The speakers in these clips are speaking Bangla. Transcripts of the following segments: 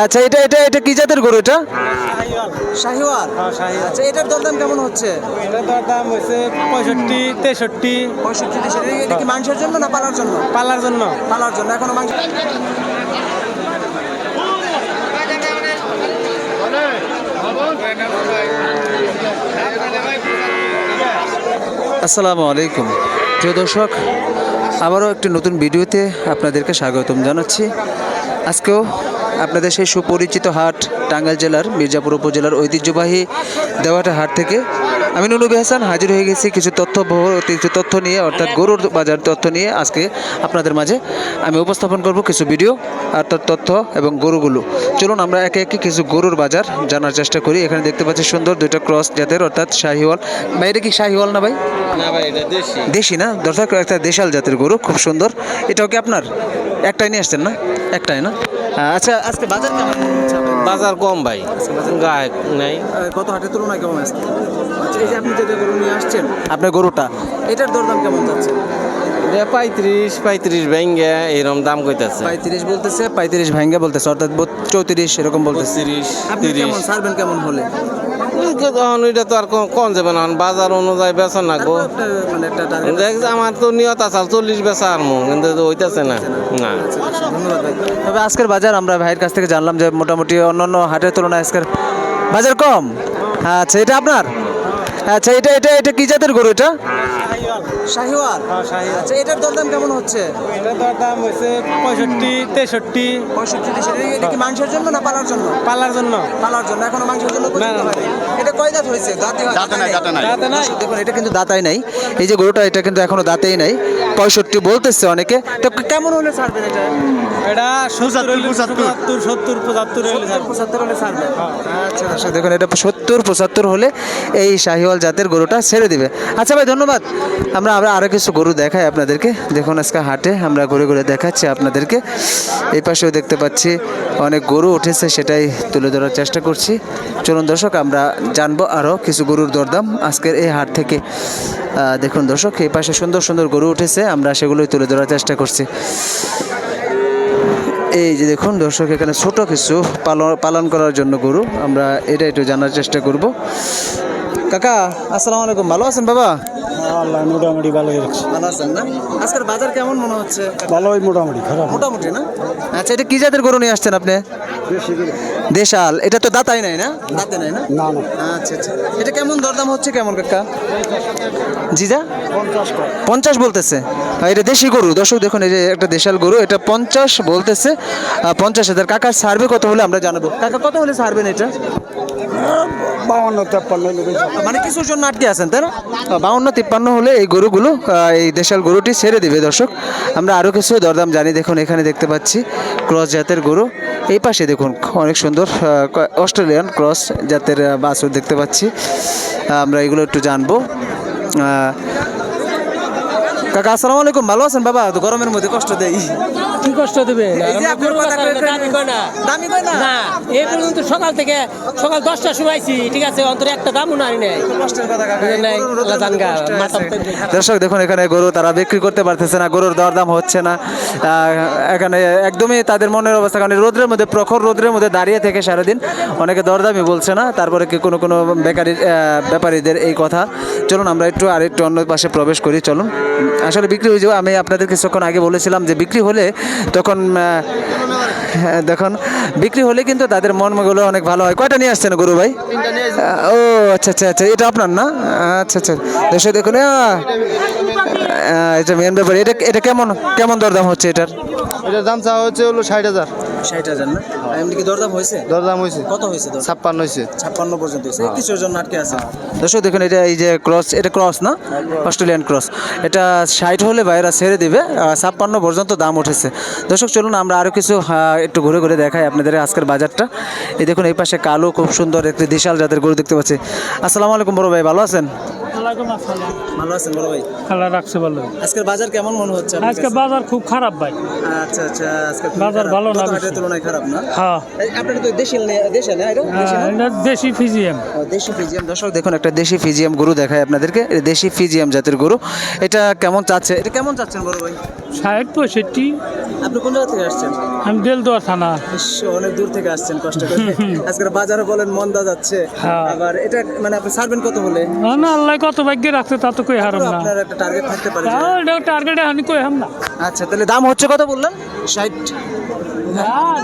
আচ্ছা এটা এটা এটা কি জাতের গরু এটা? শাহিওয়াল। আচ্ছা এটার দরদাম কেমন হচ্ছে? এটার দাম হয়েছে পঁয়ষট্টি তেষট্টি। পঁয়ষট্টি এটা কি মাংসের জন্য না পালার জন্য? পালার জন্য। পালার জন্য এখনও মাংস আসসালামু আলাইকুম। প্রিয় দর্শক আবারও একটি নতুন ভিডিওতে আপনাদেরকে স্বাগতম জানাচ্ছি। আজকেও আপনাদের সেই সুপরিচিত হাট টাঙ্গাইল জেলার মির্জাপুর উপজেলার ঐতিহ্যবাহী দেওয়াটা হাট থেকে আমি নুনুবি হাসান হাজির হয়ে গেছি কিছু তথ্য কিছু তথ্য নিয়ে অর্থাৎ গরুর বাজার তথ্য নিয়ে আজকে আপনাদের মাঝে আমি উপস্থাপন করব কিছু ভিডিও আর তার তথ্য এবং গরুগুলো। চলুন আমরা একে একে কিছু গরুর বাজার জানার চেষ্টা করি। এখানে দেখতে পাচ্ছি সুন্দর দুইটা ক্রস জাতের অর্থাৎ শাহিওয়াল। ভাই এটা কি শাহিওয়াল না ভাই? না ভাই এটা দেশি। দেশি না? দর্শক একটা দেশাল জাতের গরু খুব সুন্দর। এটাও কি আপনার? একটাই নিয়ে আসছেন না? একটাই না? আচ্ছা আজকে বাজার কেমন বাজার কম ভাই। গায়ক নাই। কত হাটে হাটের তুলনায় কেমন আসছে আচ্ছা এই যে আপনি যে গরু নিয়ে আসছেন আপনার গরুটা? এটার দরদাম কেমন যাচ্ছে? পঁয়ত্রিশ পঁয়ত্রিশ ভেঙ্গে এরকম দাম কইতাছে। পঁয়ত্রিশ বলতেছে পঁয়ত্রিশ ভাঙ্গা বলতেছে অর্থাৎ চৌত্রিশ এরকম বলতেছে। তিরিশ তিরিশ। কেমন কেমন হলে? তখন ওইটা তো আর কম যাবে না বাজার অনুযায়ী বেচা না গো। মানে আমার তো নিয়ত আছে চল্লিশ বেচা আর মো কিন্তু হইতাছে না। না। তবে আজকের বাজার আমরা ভাইয়ের কাছ থেকে জানলাম যে মোটামুটি অন্যান্য হাটের তুলনায় আজকের বাজার কম। আচ্ছা এটা আপনার? আচ্ছা এটা এটা এটা কি জাতের গরু এটা? শাহিওয়াল। আচ্ছা এটার দরদাম কেমন হচ্ছে? এটার দাম হয়েছে পঁয়ষট্টি তেষট্টি। পঁয়ষট্টি এটা কি মাংসের জন্য না পালার জন্য? পালার জন্য। পালার জন্য। এখনও মাংসের জন্য। এটা কয় দাঁত হয়েছে? দাঁতে দাঁতে নাই দাঁতে নাই। দেখুন এটা কিন্তু দাঁতাই নাই। এই যে গরুটা এটা কিন্তু এখনও দাঁতেই নাই। পঁয়ষট্টি বলতেছে অনেকে। তো কেমন হলে ছাড়বেন এটা? এটা সত্তর পঁচাত্তর সত্তর পঁচাত্তর পঁচাত্তর হলে ছাড়বে। আচ্ছা আচ্ছা দেখুন এটা সত্তর পঁচাত্তর হলে এই শাহিওয়াল জাতের গরুটা ছেড়ে দিবে। আচ্ছা ভাই ধন্যবাদ। আমরা আমরা আরও কিছু গরু দেখাই আপনাদেরকে। দেখুন আজকে হাটে আমরা ঘুরে ঘুরে দেখাচ্ছি আপনাদেরকে। এই পাশেও দেখতে পাচ্ছি অনেক গরু উঠেছে সেটাই তুলে ধরার চেষ্টা করছি। চলুন দর্শক আমরা জানব আরও কিছু গরুর দরদাম আজকের এই হাট থেকে। দেখুন দর্শক এই পাশে সুন্দর সুন্দর গরু উঠেছে। আমরা সেগুলোই তুলে ধরার চেষ্টা করছি। এই যে দেখুন দর্শক এখানে ছোট কিছু পালন পালন করার জন্য গরু আমরা এটা একটু জানার চেষ্টা করব। কাকা আসসালামু আলাইকুম ভালো আছেন বাবা? আল্লাহ মোটামুটি ভালোই রাখছে ভালো আছেন না? আজকের বাজার কেমন মনে হচ্ছে? ভালোই মোটামুটি খারাপ মোটামুটি না? আচ্ছা এটা কি জাতের গরু নিয়ে আসছেন আপনি? দেশাল এটা তো দাঁতাই নাই না? দাঁতে নাই না? আচ্ছা আচ্ছা। এটা কেমন দরদাম হচ্ছে কেমন কাকা? জিজা? পঞ্চাশ বলতেছে। এটা দেশি গরু। দর্শক দেখুন এই যে একটা দেশাল গরু এটা পঞ্চাশ বলতেছে। পঞ্চাশ হাজার। কাকার সার্ভে কত হলে আমরা জানাব? কাকা কত হলে সারবেন এটা? বাউন্ন তেপ্পান্ন মানে কিছুর জন্য আটকে আছেন তাই না? বাউন্ন তিপ্পান্ন হলে এই গরুগুলো এই দেশাল গরুটি ছেড়ে দিবে দর্শক। আমরা আরও কিছু দরদাম জানি। দেখুন এখানে দেখতে পাচ্ছি। ক্রস জাতের গরু। এই পাশে দেখুন, অনেক সুন্দর অস্ট্রেলিয়ান ক্রস জাতের বাছুর দেখতে পাচ্ছি। আমরা এগুলো একটু জানব। কাকা, আসসালামু আলাইকুম। ভালো আছেন বাবা? তো গরমের মধ্যে কষ্ট দেই। কি কষ্ট দেবে? এই আপনার কথা দামি কয় না? না? না এই পর্যন্ত সকাল থেকে সকাল দশটার সময় আইছি ঠিক আছে? অন্তরে একটা দামও নেই দর্শক দেখুন এখানে গরু তারা বিক্রি করতে পারতেছে না গরুর দরদাম হচ্ছে না। এখানে একদমই তাদের মনের অবস্থা কারণ রোদ্রের মধ্যে প্রখর রোদ্রের মধ্যে দাঁড়িয়ে থেকে সারাদিন অনেকে দরদামই বলছে না তারপরে কি কোনো কোনো বেকারি ব্যাপারীদের এই কথা। চলুন আমরা একটু আরেকটু অন্য পাশে প্রবেশ করি চলুন। আসলে বিক্রি হয়ে যাবে আমি আপনাদের কিছুক্ষণ আগে বলেছিলাম যে বিক্রি হলে তখন হ্যাঁ, দেখুন বিক্রি হলে কিন্তু তাদের মনগুলো অনেক ভালো হয়। কয়টা নিয়ে আসছেন গুরু ভাই? ও আচ্ছা আচ্ছা আচ্ছা এটা আপনার না? আচ্ছা আচ্ছা দেশে দেখুন এটা মেন ব্যাপার। এটা এটা কেমন কেমন দরদাম হচ্ছে এটার? এটার দাম চাওয়া হচ্ছে হলো ষাট হাজার। ষাট হাজার না? এমনি কি দরদাম হয়েছে? দরদাম হয়েছে। কত হয়েছে ছাপ্পান্ন হয়েছে। ছাপ্পান্ন পর্যন্ত হয়েছে। কিছুর জন্য আটকে আছে? দর্শক দেখুন এটা এই যে ক্রস এটা ক্রস না? Australian cross. এটা ষাট হলে বাইরা ছেড়ে দিবে ছাপ্পান্ন পর্যন্ত দাম উঠেছে। দর্শক চলুন আমরা আরও কিছু একটু ঘুরে ঘুরে দেখাই আপনাদের আজকের বাজারটা। এই দেখুন এই পাশে কালো খুব সুন্দর একটি বিশাল জাতের গরু দেখতে পাচ্ছি। আসসালামু আলাইকুম বড় ভাই ভালো আছেন? ভালো আছেন বড় ভাই? আল্লাহ রাখছে ভালো। আজকের বাজার কেমন মনে হচ্ছে আজকে বাজার খুব খারাপ ভাই। আচ্ছা আচ্ছা আজকে বাজার ভালো না হাটের তুলনায় খারাপ না? হ্যাঁ। আপনার তো দেশি দেশে না এটা দেশি ফিজিয়াম। দর্শক দেখুন একটা দেশি ফিজিয়াম গরু দেখায় আপনাদেরকে। দেশি ফিজিয়াম জাতের গরু। এটা কেমন চাচ্ছে? এটা কেমন চাচ্ছেন বড় ভাই? ষাট পঁয়ষট্টি। আপনি কোন জায়গা থেকে আসছেন? আমি বেলদোয়ার থানা। অনেক দূর থেকে আসছেন কষ্ট করে। আজকের বাজারে বলেন মন্দা যাচ্ছে। হ্যাঁ। আবার এটা মানে আপনি ছাড়বেন কত হলে? না না আল্লাহ কত ভাগ্যে রাখতে তা তো কই হারাম না। আপনার একটা টার্গেট থাকতে পারে টার্গেটে হানি কই হাম না। আচ্ছা তাহলে দাম হচ্ছে কত বললেন? ষাট।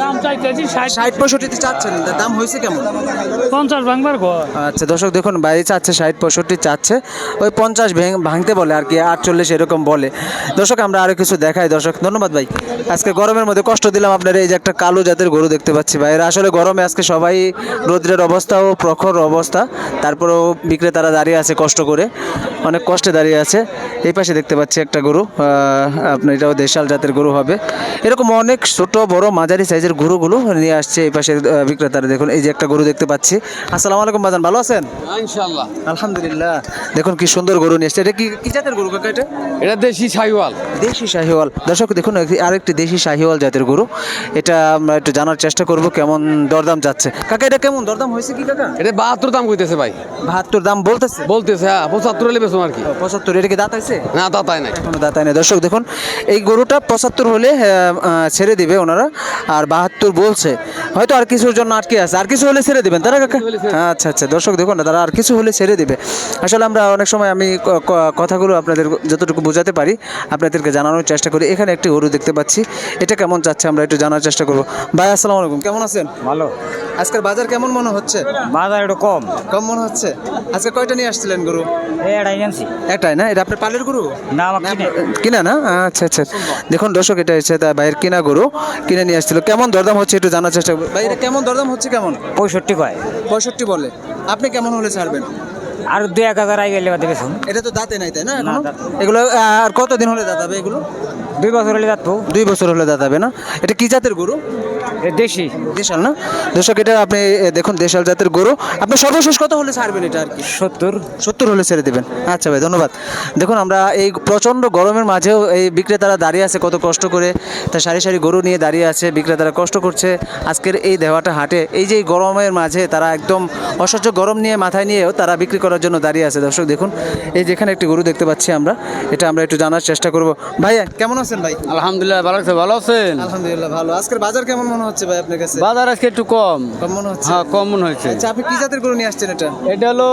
দাম চাইতেছি ষাট। ষাট পঁয়ষট্টিতে চাচ্ছেন দাম হয়েছে কেমন? পঞ্চাশ ভাঙবার ঘর। আচ্ছা দর্শক দেখুন বাইরে চাচ্ছে ষাট পঁয়ষট্টি চাচ্ছে। ওই পঞ্চাশ ভেঙ ভাঙতে বলে আর কি আটচল্লিশ এরকম বলে। দর্শক আমরা আরও কিছু দেখাই দর্শক। ধন্যবাদ ভাই। আজকে গরমের মধ্যে কষ্ট দিলাম আপনার এই যে একটা কালো জাতের গরু দেখতে পাচ্ছি ভাইরা আসলে গরমে আজকে সবাই রৌদ্রের অবস্থা ও প্রখর অবস্থা। তারপরেও বিক্রেতারা দাঁড়িয়ে আছে কষ্ট করে অনেক কষ্টে দাঁড়িয়ে আছে। এই পাশে দেখতে পাচ্ছি একটা গরু আহ, আপনার এটাও দেশাল জাতের গরু হবে। এরকম অনেক ছোট বড় মাঝারি সাইজের গরুগুলো নিয়ে আসছে এই পাশে বিক্রেতারা। দেখুন এই যে একটা গরু দেখতে পাচ্ছি। আসসালামু আলাইকুম বাজান ভালো আছেন? ইনশাল্লাহ আলহামদুলিল্লাহ। দেখুন কি সুন্দর গরু নিয়ে এসছে। এটা কি কি জাতের গরু কাকা এটা? এটা দেশি ছাইওয়াল দেশি শাহিওয়াল। দর্শক দেখুন আরেকটি দেশি শাহিওয়াল জাতের গরু। এটা আমরা একটু জানার চেষ্টা করব কেমন দরদাম যাচ্ছে। কাকা এটা কেমন দরদাম হয়েছে কি কাকা? এটা বাহাত্তর দাম কইতেছে ভাই। বাহাত্তর দাম বলতেছে? বলতেছে হ্যাঁ পঁচাত্তর হলে বেসম আর কি। পঁচাত্তর এটা কি দাঁত আছে না তাই নাই। এখনও দাঁতায় নাই। দর্শক দেখুন এই গরুটা পঁচাত্তর হলে ছেড়ে দিবে ওনারা। আর বাহাত্তর বলছে। হয়তো আর কিছুর জন্য আটকে আছে। আর কিছু হলে ছেড়ে দেবেন তারা কাকা? আচ্ছা আচ্ছা দর্শক দেখুন না তারা আর কিছু হলে ছেড়ে দেবে। আসলে আমরা অনেক সময় আমি কথাগুলো আপনাদের যতটুকু বোঝাতে পারি আপনাদেরকে জানানোর চেষ্টা করি। এখানে একটি গরু দেখতে পাচ্ছি। এটা কেমন যাচ্ছে আমরা একটু জানার চেষ্টা করব। ভাই আসসালামু আলাইকুম কেমন আছেন? ভালো। আজকের বাজার কেমন মনে হচ্ছে? বাজার একটু কম। কম মনে হচ্ছে? আজকে কয়টা নিয়ে আসছিলেন গরু? এটাই আনছি একটাই না? এটা আপনার পালের গরু? না আমার কিনা। না? আচ্ছা আচ্ছা। দেখুন দর্শক এটা হচ্ছে তার বাইরের কিনা গরু। কিনে নিয়ে আসছিল। কেমন দরদাম হচ্ছে একটু জানার চেষ্টা করব। এটা কেমন দরদাম হচ্ছে কেমন? পঁয়ষট্টি কয়। পঁয়ষট্টি বলে। আপনি কেমন হলে ছাড়বেন? আর দু এক হাজার আগে বাদে এটা তো দাঁতে নাই তাই না এগুলো আর কতদিন হলে দাঁতাবে এগুলো? দুই বছর হলে দাঁতবো দুই বছর হলে দাঁতাবে না? এটা কি জাতের গরু? দেশি। দেশাল না? দর্শক এটা আপনি দেখুন দেশাল জাতের গরু। আপনি সর্বশেষ কত হলে ছাড়বেন এটা আর কি? সত্তর। সত্তর হলে ছেড়ে দেবেন। আচ্ছা ভাই ধন্যবাদ। দেখুন আমরা এই প্রচণ্ড গরমের মাঝেও এই বিক্রেতারা দাঁড়িয়ে আছে কত কষ্ট করে। তা সারি সারি গরু নিয়ে দাঁড়িয়ে আছে বিক্রেতারা কষ্ট করছে। আজকের এই দেওয়াটা হাটে এই যে এই গরমের মাঝে তারা একদম অসহ্য গরম নিয়ে মাথায় নিয়েও তারা বিক্রি করার জন্য দাঁড়িয়ে আছে। দর্শক দেখুন এই যেখানে একটি গরু দেখতে পাচ্ছি আমরা এটা আমরা একটু জানার চেষ্টা করব। ভাইয়া কেমন আছেন ভাই? আলহামদুলিল্লাহ ভালো আছে ভালো আছেন? আলহামদুলিল্লাহ ভালো। আজকের বাজার কেমন মনে হচ্ছে ভাই আপনার কাছে? বাজার আজকে একটু কম। কম মনে হচ্ছে? হ্যাঁ কম মনে হয়েছে আচ্ছা আপনি কি জাতের গরু নিয়ে আসছেন এটা? এটা হলো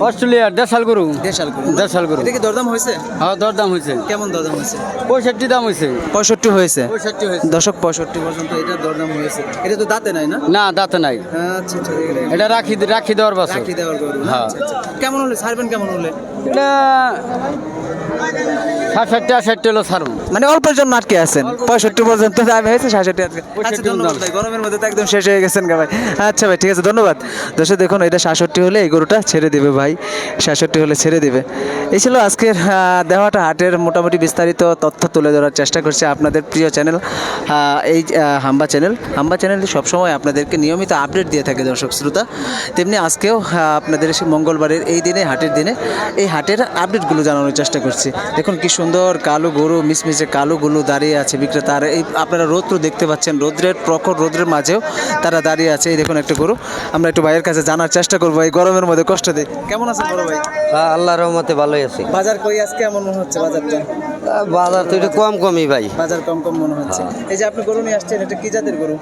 অস্ট্রেলিয়ার দেশাল গরু। দেশাল গরু দেশাল গরু। এটা কি দরদাম হয়েছে? হ্যাঁ দরদাম হয়েছে। কেমন দরদাম হয়েছে? পঁয়ষট্টি দাম হয়েছে। পঁয়ষট্টি হয়েছে? পঁয়ষট্টি হয়েছে। দশক পঁয়ষট্টি পর্যন্ত এটা দরদাম হয়েছে। এটা তো দাঁতে নাই না? না দাঁতে নাই। আচ্ছা এটা- এটা রাখি রাখি দেওয়ার বাসা রাখি দেওয়ার গরু হ্যাঁ। আচ্ছা, আচ্ছা। কেমন হলে? ছাড়বেন কেমন হলে? এটা ষাটষট্টি আষট্টি হলো ছাড়ুন মানে অল্পের জন্য আটকে আছেন। পঁয়ষট্টি পর্যন্ত দাম হয়েছে সাতষট্টি আজকে আচ্ছা ধন্যবাদ ভাই গরমের মধ্যে তো একদম শেষ হয়ে গেছেন গা ভাই। আচ্ছা ভাই ঠিক আছে ধন্যবাদ। দর্শক দেখুন এটা সাতষট্টি হলে এই গরুটা ছেড়ে দিবে ভাই। সাতষট্টি হলে ছেড়ে দিবে। এই ছিল আজকের দেওয়াটা হাটের মোটামুটি বিস্তারিত তথ্য তুলে ধরার চেষ্টা করছে আপনাদের প্রিয় চ্যানেল এই হাম্বা চ্যানেল। হাম্বা চ্যানেল সবসময় আপনাদেরকে নিয়মিত আপডেট দিয়ে থাকে দর্শক শ্রোতা। তেমনি আজকেও আপনাদের মঙ্গলবারের এই দিনে হাটের দিনে এই হাটের আপডেটগুলো জানানোর চেষ্টা করছি। দেখুন কি সুন্দর কালো গরু মিসমিসে কালো গরু দাঁড়িয়ে আছে বিক্রেতা। আর এই আপনারা রৌদ্র দেখতে পাচ্ছেন রৌদ্রের প্রখর রৌদ্রের মাঝেও তারা দাঁড়িয়ে আছে। এই দেখুন একটা গরু আমরা একটু ভাইয়ের কাছে জানার চেষ্টা করব এই গরমের মধ্যে কষ্ট দেয়। কেমন আছেন বড় ভাই? হ্যাঁ আল্লাহ রহমতে ভালোই আছে। বাজার কই আজকে কেমন মনে হচ্ছে বাজারটা? বাজার তো একটু কম কমই ভাই। বাজার কম কম মনে হচ্ছে। এই যে আপনি গরু নিয়ে আসছেন এটা কি জাতের গরু?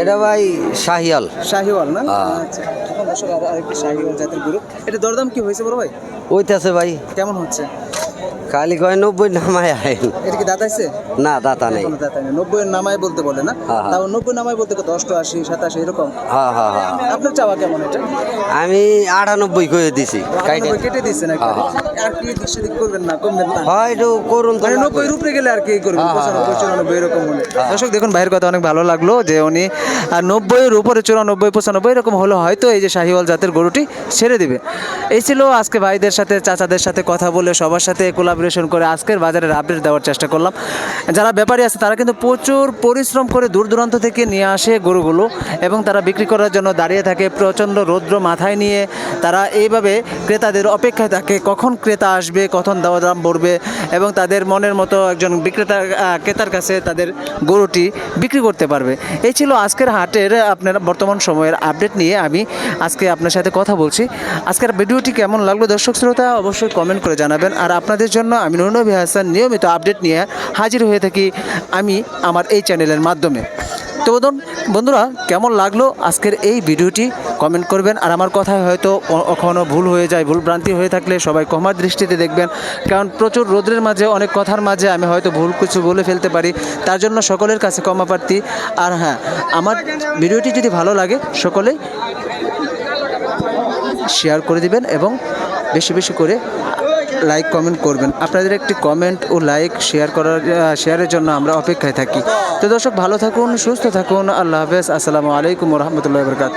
এটা ভাই শাহিয়াল শাহিওয়াল না? হ্যাঁ। আচ্ছা। এখন দর্শক আরেকটি শাহিওয়াল জাতের গরু। এটা দরদাম কি হয়েছে বড় ভাই? ওইটাছে ভাই। কেমন হচ্ছে? খালি কয় নব্বই নামায় আইন এটা কি দাঁত আছে? না দাতা নেই। কোনো দাঁত নেই। নব্বই নামায় বলতে বলে না? হ্যাঁ, হ্যাঁ। তাও নব্বই নামায় বলতে কত? অষ্টআশি সাতাশি এরকম? হ্যাঁ হ্যাঁ হ্যাঁ। আপনার চাওয়া কেমন এটা? আমি আটানব্বই করে দিছি কেটে দিচ্ছেন হ্যাঁ, আর কি দিক সেদিক করবেন না কমবেন না। হয় একটু করুন মানে নব্বই উপরে গেলে আর কি করবেন? পঁচানব্বই চুরানব্বই এরকম হলে। দর্শক দেখুন ভাইয়ের কথা অনেক ভালো লাগল যে উনি আর নব্বইয়ের উপরে চুরানব্বই পঁচানব্বই এরকম হলে হয়তো এই যে শাহিওয়াল জাতের গরুটি ছেড়ে দিবে। এই ছিল আজকে ভাইদের সাথে চাচাদের সাথে কথা বলে সবার সাথে কোলাবিল পরিবেশন করে আজকের বাজারের আপডেট দেওয়ার চেষ্টা করলাম। যারা ব্যাপারী আছে, তারা কিন্তু প্রচুর পরিশ্রম করে দূর দূরান্ত থেকে নিয়ে আসে গরুগুলো এবং তারা বিক্রি করার জন্য দাঁড়িয়ে থাকে প্রচণ্ড রৌদ্র মাথায় নিয়ে। তারা এইভাবে ক্রেতাদের অপেক্ষায় থাকে, কখন ক্রেতা আসবে, কখন দাওয়া দাম পড়বে এবং তাদের মনের মতো একজন বিক্রেতা ক্রেতার কাছে তাদের গরুটি বিক্রি করতে পারবে। এই ছিল আজকের হাটের আপনার বর্তমান সময়ের আপডেট নিয়ে আমি আজকে আপনার সাথে কথা বলছি। আজকের ভিডিওটি কেমন লাগল দর্শক শ্রোতা, অবশ্যই কমেন্ট করে জানাবেন। আর আপনাদের জন্য আমি নুরনবী হাসান নিয়মিত আপডেট নিয়ে হাজির হয়ে থাকি আমি আমার এই চ্যানেলের মাধ্যমে। তো বন্ধু- বন্ধুরা, কেমন লাগল আজকের এই ভিডিওটি? কমেন্ট করবেন। আর আমার কথায় হয়তো ক- কখনো ভুল হয়ে যায়, ভুল ভ্রান্তি হয়ে থাকলে সবাই ক্ষমার দৃষ্টিতে দেখবেন। কারণ প্রচুর রোদ্রের মাঝে, অনেক কথার মাঝে আমি হয়তো ভুল কিছু বলে ফেলতে পারি। তার জন্য সকলের কাছে ক্ষমা প্রার্থী। আর হ্যাঁ আমার ভিডিওটি যদি ভালো লাগে, সকলেই শেয়ার করে দিবেন এবং বেশি বেশি করে লাইক কমেন্ট করবেন। আপনাদের একটি কমেন্ট ও লাইক শেয়ার করার শেয়ারের জন্য আমরা অপেক্ষায় থাকি। তো দর্শক, ভালো থাকুন, সুস্থ থাকুন। আল্লাহ হাফেজ। আসসালামু আলাইকুম রহমতুল্লাহ বরকাত